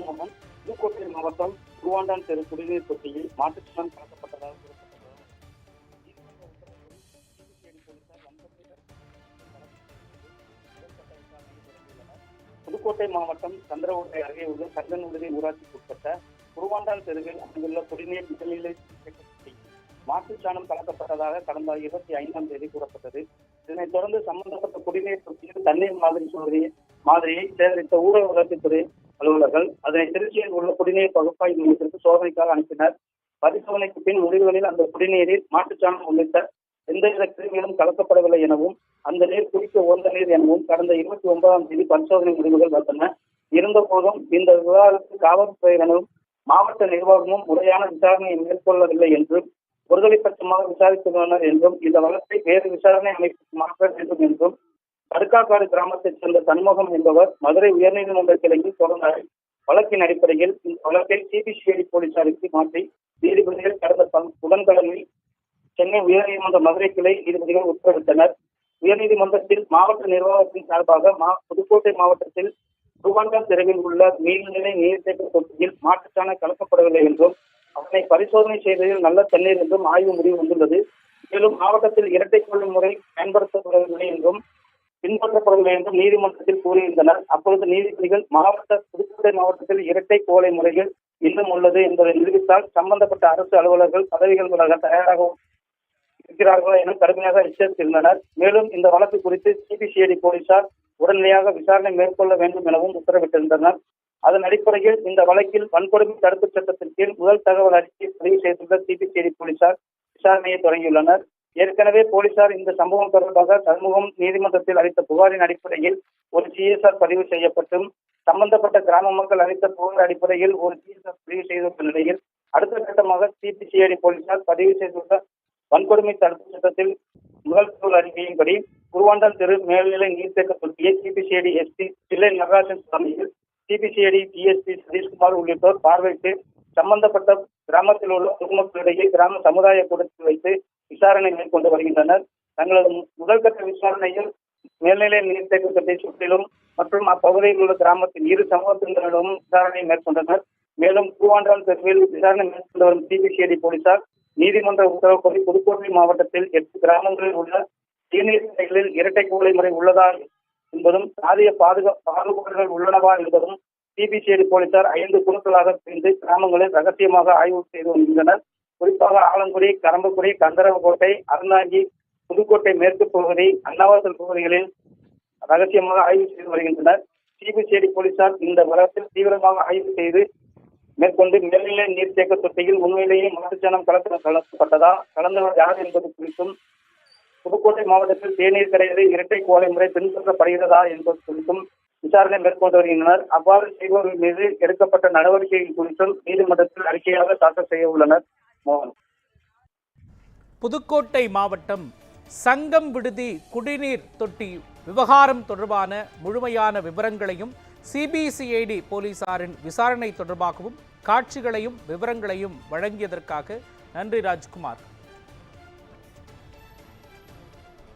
மோகன் புதுக்கோட்டை மாவட்டம் திருவாண்டான் தெரு குடிநீர் தொட்டியில் மாட்டுச்சாணம் கலக்கப்பட்டதாக புதுக்கோட்டை மாவட்டம் சந்திரகோட்டை அருகே உள்ள கந்தனுடைய ஊராட்சிக்கு உட்பட்ட குருவாண்டான் தெருவில் அமைந்துள்ள குடிநீர் நிலைநிலை மாட்டுச்சாணம் கலக்கப்பட்டதாக கடந்த இருபத்தி ஐந்தாம் தேதி கூறப்பட்டது. இதனைத் தொடர்ந்து சம்பந்தப்பட்ட குடிநீர் தொட்டியில் தண்ணீர் மாதிரி சோதனை மாதிரியை சேகரித்த ஊரக வளர்ச்சித்துறை அலுவலர்கள் அதனை திருச்சியில் உள்ள குடிநீர் பகுப்பாய்வு மையத்திற்கு சோதனைக்காக அனுப்பினர். பரிசோதனைக்கு பின் முடிவுகளில் அந்த குடிநீரில் மாட்டுச்சாணம் உள்ளிட்ட எந்தவித கிருமிகளும் கலக்கப்படவில்லை எனவும் அந்த நீர் குடிக்க உகந்த நீர் எனவும் கடந்த இருபத்தி ஒன்பதாம் தேதி பரிசோதனை முடிவுகள் வந்தன. இருந்த போதும் இந்த விவகாரத்தில் காவல்துறையினரும் மாவட்ட நிர்வாகமும் முறையான விசாரணையை மேற்கொள்ளவில்லை என்றும் ஒருதலைப்பட்சமாக விசாரித்துள்ளனர் என்றும் இந்த வழக்கை வேறு விசாரணை அமைப்புக்கு மாற்ற வேண்டும் என்றும் கடுக்காக்காடு கிராமத்தைச் சேர்ந்த சண்முகம் என்பவர் மதுரை உயர்நீதிமன்ற கிளையில் தொடர்ந்தார் வழக்கின் அடிப்படையில் இந்த வழக்கை சிபிசிஐடி போலீசாருக்கு மாற்றி நீதிபதிகள் கடந்த புதன்கிழமை சென்னை உயர்நீதிமன்ற மதுரை கிளை நீதிபதிகள் உத்தரவிட்டனர். உயர்நீதிமன்றத்தில் மாவட்ட நிர்வாகத்தின் சார்பாக புதுக்கோட்டை மாவட்டத்தில் திருவாண்டாம் தெருவில் உள்ள நீர்நிலை நீர்த்தேக்க தொட்டியில் மாட்டுச்சாணம் கலக்கப்படவில்லை என்றும் அதனை பரிசோதனை செய்ததில் நல்ல தண்ணீர் என்றும் ஆய்வு முடிவு வந்துள்ளது. மேலும் மாவட்டத்தில் இரட்டை கொள்ளும் முறை பயன்படுத்தப்படவில்லை என்றும் பின்பற்றப்பட வேண்டும் நீதிமன்றத்தில் கூறியிருந்தனர். அப்பொழுது நீதிபதிகள் மாவட்ட புதுக்கோட்டை மாவட்டத்தில் இரட்டை கோலை முறைகள் இன்னும் உள்ளது என்பதை நிரூபித்தால் சம்பந்தப்பட்ட அரசு அலுவலர்கள் பதவிகள் விலக தயாராக இருக்கிறார்களா என கடுமையாக எச்சரித்திருந்தனர். மேலும் இந்த வழக்கு குறித்து சிபிசிஐடி போலீசார் உடனடியாக விசாரணை மேற்கொள்ள வேண்டும் எனவும் உத்தரவிட்டிருந்தனர். அதன் அடிப்படையில் இந்த வழக்கில் வன்கொடுமை தடுப்புச் சட்டத்தின் கீழ் முதல் தகவல் அறிக்கை பதிவு செய்துள்ள சிபிசிஐடி போலீசார் விசாரணையை தொடங்கியுள்ளனர். ஏற்கனவே போலீசார் இந்த சம்பவம் தொடர்பாக சண்முகம் நீதிமன்றத்தில் அளித்த புகாரின் அடிப்படையில் ஒரு சிஎஸ்ஆர் பதிவு செய்யப்பட்டும். சம்பந்தப்பட்ட கிராம மக்கள் அளித்த புகார் அடிப்படையில் ஒரு சிஎஸ்ஆர் பதிவு செய்துள்ள நிலையில் அடுத்த கட்டமாக சிபிசிஐடி போலீசார் பதிவு செய்துள்ள வன்கொடுமை தடுப்பு சட்டத்தில் முதல் தகவல் அறிக்கையின்படி குருவாண்டான் தெரு மேல்நிலை நீர்த்தேக்க தொட்டியை சிபிசிஐடி எஸ்பி பிள்ளை நடராஜன் தலைமையில் சிபிசிஐடி டிஎஸ்பி சதீஷ்குமார் உள்ளிட்டோர் பார்வையிட்டு சம்பந்தப்பட்ட கிராமத்தில் உள்ள பொதுமக்களிடையே கிராம சமுதாய கூடத்தில் வைத்து விசாரணை மேற்கொண்டு வருகின்றனர். தங்களது முதல்கட்ட விசாரணையில் மேல்நிலை நீர்த்தேக்கத்தை சுற்றிலும் மற்றும் அப்பகுதியில் உள்ள கிராமத்தின் இரு சமூகத்தினரிடமும் விசாரணை மேற்கொண்டனர். மேலும் பூவாண்டான் தெருவில் விசாரணை மேற்கொண்டு வரும் சிபிசிஐடி போலீசார் நீதிமன்ற உத்தரவுப்படி புதுக்கோட்டை மாவட்டத்தில் எட்டு கிராமங்களில் உள்ள நீர்நிலைகளில் இரட்டை கூலை முறை உள்ளதா என்பதும் சாதிய பாதுகா பாகுபாடுகள் உள்ளனவா என்பதும் சிபிசிஐடி போலீசார் ஐந்து குழுக்களாக பிரிந்து கிராமங்களில் ரகசியமாக ஆய்வு செய்து வருகின்றனர். குறிப்பாக ஆலங்குடி கரம்பக்குடி கந்தரவக்கோட்டை அருணாங்கி புதுக்கோட்டை மேற்கு பகுதி அன்னவாசல் பகுதிகளில் ரகசியமாக ஆய்வு செய்து வருகின்றனர். சிபிசிஐடி போலீசார் இந்த வழக்கில் தீவிரமாக ஆய்வு செய்து மேற்கொண்டு மேல்நிலை நீர்த்தேக்க தொட்டியில் உண்மையிலேயே மாட்டுச்சாணம் கலந்து கலக்கப்பட்டதா கலந்தவர் யார் என்பது குறித்தும் புதுக்கோட்டை மாவட்டத்தில் தேநீர் கரையிலே இரட்டை கோலை முறை பின்பற்றப்படுகிறதா என்பது குறித்தும் விசாரணை மேற்கொண்டு வருகின்றனர். அவ்வாறு செய்பவர்கள் மீது எடுக்கப்பட்ட நடவடிக்கைகள் குறித்தும் நீதிமன்றத்தில் அறிக்கையாக தாக்கல் செய்ய உள்ளனர். மோகன் புதுக்கோட்டை மாவட்டம் சங்கம் விடுதி குடிநீர் தொட்டி விவகாரம் தொடர்பான முழுமையான விவரங்களையும் சிபிசிஐடி போலீசாரின் விசாரணை தொடர்பாகவும் காட்சிகளையும் விவரங்களையும் வழங்கியதற்காக நன்றி ராஜ்குமார்.